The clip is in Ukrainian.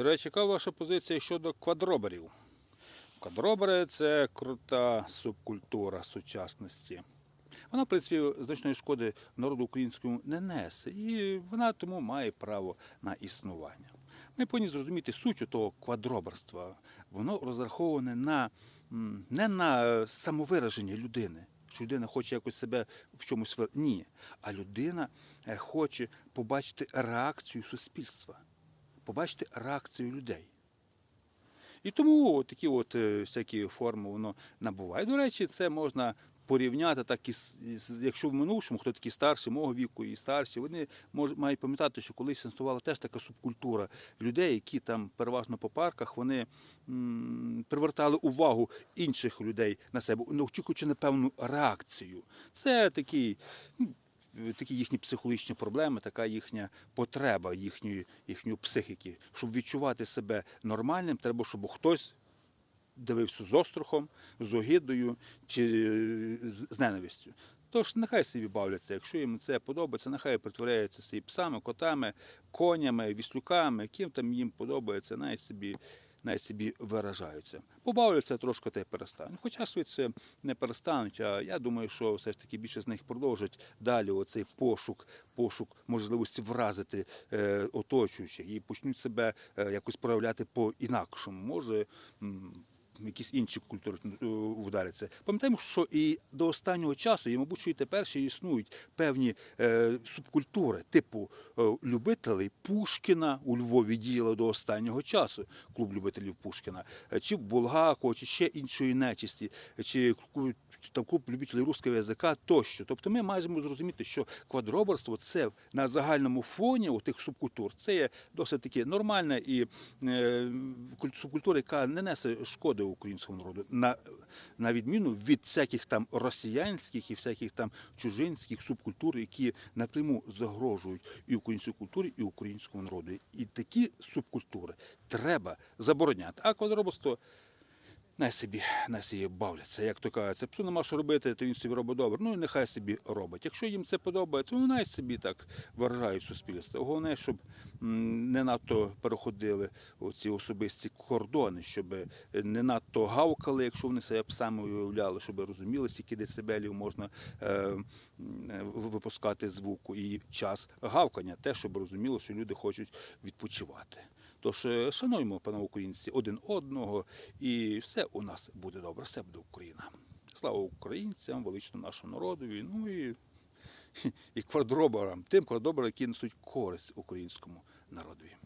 До речі, яка ваша позиція щодо квадроберів? Квадробери це крута субкультура сучасності. Вона, в принципі, значної шкоди народу українському не несе, і вона тому має право на існування. Ми повинні зрозуміти суть того квадроберства. Воно розраховане на не на самовираження людини, що людина хоче якось себе в чомусь ні. А людина е, хоче побачити реакцію суспільства, побачити реакцію людей. І тому такі от е, всякі форми воно набуває. До речі, це можна порівняти так і якщо в минулому, хто такі старші, мого віку і старші, вони мож, мають пам'ятати, що колись існувала теж така субкультура людей, які там переважно по парках вони м, привертали увагу інших людей на себе, не очікуючи на певну реакцію. Це такий. Такі їхні психологічні проблеми, така їхня потреба їхньої, їхньої психіки. Щоб відчувати себе нормальним, треба, щоб хтось дивився з острахом, з огидою чи е, з ненавистю. Тож нехай собі бавляться, якщо їм це подобається, нехай притворяються собі псами, котами, конями, віслюками, ким там їм подобається, най собі, най собі виражаються. Побавляться трошки та й перестануть. Хоча швидше не перестануть, а я думаю, що все ж таки більше з них продовжать далі оцей пошук, пошук можливості вразити е, оточуючих і почнуть себе е, якось проявляти по-інакшому. Може. Якісь інші культури е, вдаряться. Пам'ятаємо, що і до останнього часу, і, мабуть, що і тепер ще існують певні е, субкультури, типу е, любителей Пушкіна у Львові діяли до останнього часу, клуб любителів Пушкіна, е, чи Булгакова, чи ще іншої нечисті, чи там клуб любителів руського язика тощо. Тобто ми маємо зрозуміти, що квадроберство це на загальному фоні у тих субкультур. Це є досить таки нормальна і е, субкультура, яка не несе шкоди українському народу, на, на відміну від всяких там росіянських і всяких там чужинських субкультур, які напряму загрожують і українській культурі, і українському народу. І такі субкультури треба забороняти. А квадроберство Най собі, най собі бавляться. Як то кажуть, це псу нема що робити, то він собі робить добре. Ну і нехай собі робить. Якщо їм це подобається, ну най собі так виражають суспільство. Головне, щоб не надто переходили ці особисті кордони, щоб не надто гавкали, якщо вони себе псами уявляли, щоб розуміли, скільки децибелів можна е, е, випускати звуку і час гавкання, те, щоб розуміло, що люди хочуть відпочивати. Тож, е, шануємо, пане українці, один одного, і все у нас буде добре, все буде Україна. Слава українцям, велично нашому народу, ну і, і квадроборам, тим квадроборам, які несуть користь українському народові.